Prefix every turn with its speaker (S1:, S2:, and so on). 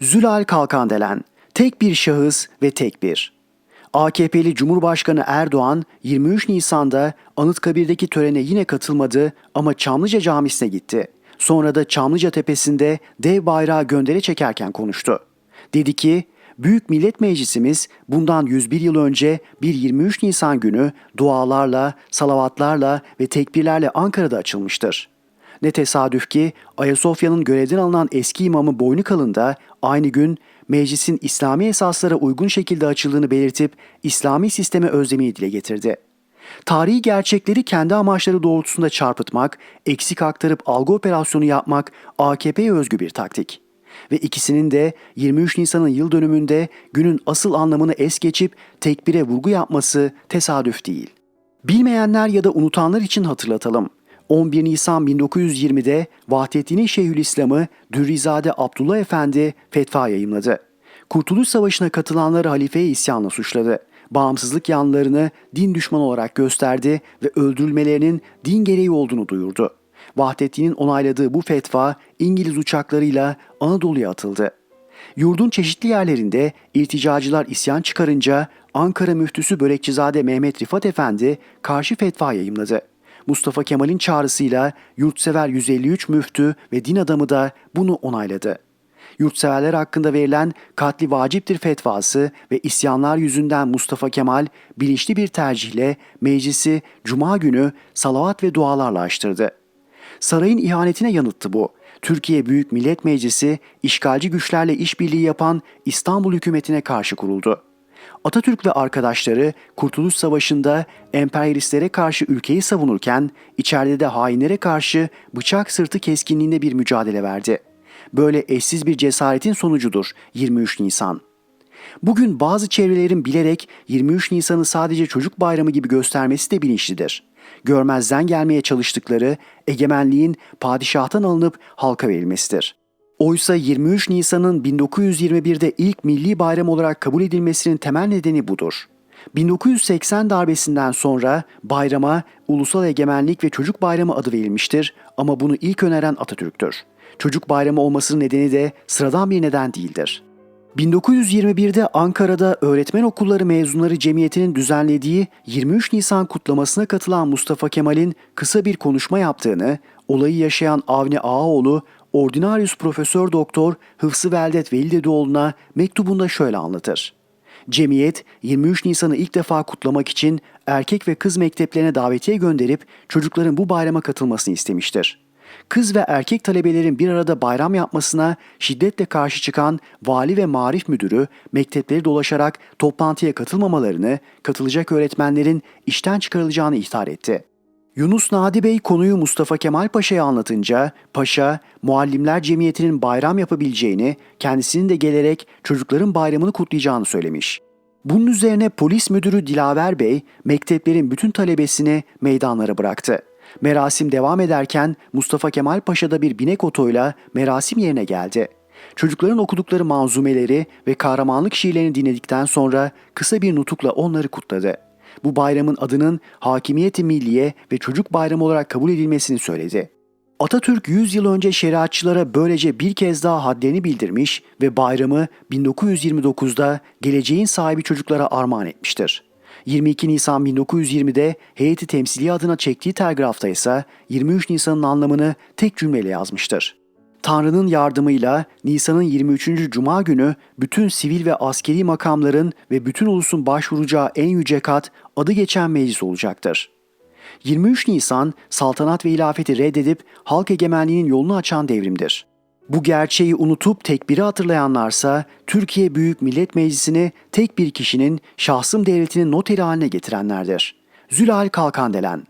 S1: Zülal Kalkandelen, tek bir şahıs ve tek bir. AKP'li Cumhurbaşkanı Erdoğan 23 Nisan'da Anıtkabir'deki törene yine katılmadı ama Çamlıca Camisi'ne gitti. Sonra da Çamlıca Tepesi'nde dev bayrağı göndere çekerken konuştu. Dedi ki, Büyük Millet Meclisimiz bundan 101 yıl önce bir 23 Nisan günü dualarla, salavatlarla ve tekbirlerle Ankara'da açılmıştır. Ne tesadüf ki Ayasofya'nın görevden alınan eski imamı Boynukalın da aynı gün meclisin İslami esaslara uygun şekilde açıldığını belirtip İslami sisteme özlemini dile getirdi. Tarihi gerçekleri kendi amaçları doğrultusunda çarpıtmak, eksik aktarıp algı operasyonu yapmak AKP'ye özgü bir taktik. Ve ikisinin de 23 Nisan'ın yıl dönümünde günün asıl anlamını es geçip tekbire vurgu yapması tesadüf değil. Bilmeyenler ya da unutanlar için hatırlatalım. 11 Nisan 1920'de Vahdettin Şeyhülislam'ı Dürrizade Abdullah Efendi fetva yayımladı. Kurtuluş Savaşı'na katılanları halifeye isyanla suçladı. Bağımsızlık yanlarını din düşmanı olarak gösterdi ve öldürülmelerinin din gereği olduğunu duyurdu. Vahdettin'in onayladığı bu fetva İngiliz uçaklarıyla Anadolu'ya atıldı. Yurdun çeşitli yerlerinde irticacılar isyan çıkarınca Ankara müftüsü Börekçizade Mehmet Rifat Efendi karşı fetva yayımladı. Mustafa Kemal'in çağrısıyla yurtsever 153 müftü ve din adamı da bunu onayladı. Yurtseverler hakkında verilen katli vaciptir fetvası ve isyanlar yüzünden Mustafa Kemal bilinçli bir tercihle meclisi cuma günü salavat ve dualarla açtırdı. Sarayın ihanetine yanıttı bu. Türkiye Büyük Millet Meclisi işgalci güçlerle işbirliği yapan İstanbul hükümetine karşı kuruldu. Atatürk ve arkadaşları Kurtuluş Savaşı'nda emperyalistlere karşı ülkeyi savunurken içeride de hainlere karşı bıçak sırtı keskinliğinde bir mücadele verdi. Böyle eşsiz bir cesaretin sonucudur 23 Nisan. Bugün bazı çevrelerin bilerek 23 Nisan'ı sadece çocuk bayramı gibi göstermesi de bilinçlidir. Görmezden gelmeye çalıştıkları egemenliğin padişahtan alınıp halka verilmesidir. Oysa 23 Nisan'ın 1921'de ilk milli bayram olarak kabul edilmesinin temel nedeni budur. 1980 darbesinden sonra bayrama Ulusal Egemenlik ve Çocuk Bayramı adı verilmiştir ama bunu ilk öneren Atatürk'tür. Çocuk bayramı olmasının nedeni de sıradan bir neden değildir. 1921'de Ankara'da öğretmen okulları mezunları cemiyetinin düzenlediği 23 Nisan kutlamasına katılan Mustafa Kemal'in kısa bir konuşma yaptığını, olayı yaşayan Avni Ağaoğlu, Ordinarius Profesör Doktor Hıfzı Veldet Velidedoğlu'na mektubunda şöyle anlatır. Cemiyet 23 Nisan'ı ilk defa kutlamak için erkek ve kız mekteplerine davetiye gönderip çocukların bu bayrama katılmasını istemiştir kız ve erkek talebelerin bir arada bayram yapmasına şiddetle karşı çıkan vali ve marif müdürü mektepleri dolaşarak toplantıya katılmamalarını, katılacak öğretmenlerin işten çıkarılacağını ihtar etti. Yunus Nadi Bey konuyu Mustafa Kemal Paşa'ya anlatınca Paşa, Muallimler Cemiyeti'nin bayram yapabileceğini, kendisinin de gelerek çocukların bayramını kutlayacağını söylemiş. Bunun üzerine polis müdürü Dilaver Bey mekteplerin bütün talebesini meydanlara bıraktı. Merasim devam ederken Mustafa Kemal Paşa da bir binek otoyla merasim yerine geldi. Çocukların okudukları manzumeleri ve kahramanlık şiirlerini dinledikten sonra kısa bir nutukla onları kutladı. Bu bayramın adının Hakimiyeti Milliye ve Çocuk Bayramı olarak kabul edilmesini söyledi. Atatürk 100 yıl önce şeriatçılara böylece bir kez daha hadlerini bildirmiş ve bayramı 1929'da geleceğin sahibi çocuklara armağan etmiştir. 22 Nisan 1920'de heyeti temsili adına çektiği telgrafta ise 23 Nisan'ın anlamını tek cümleyle yazmıştır. Tanrı'nın yardımıyla Nisan'ın 23. Cuma günü bütün sivil ve askeri makamların ve bütün ulusun başvuracağı en yüce kat adı geçen meclis olacaktır. 23 Nisan saltanat ve hilafeti reddedip halk egemenliğinin yolunu açan devrimdir. Bu gerçeği unutup tekbiri hatırlayanlarsa Türkiye Büyük Millet Meclisi'ni tek bir kişinin şahsım devletinin noteri haline getirenlerdir. Zülal Kalkandelen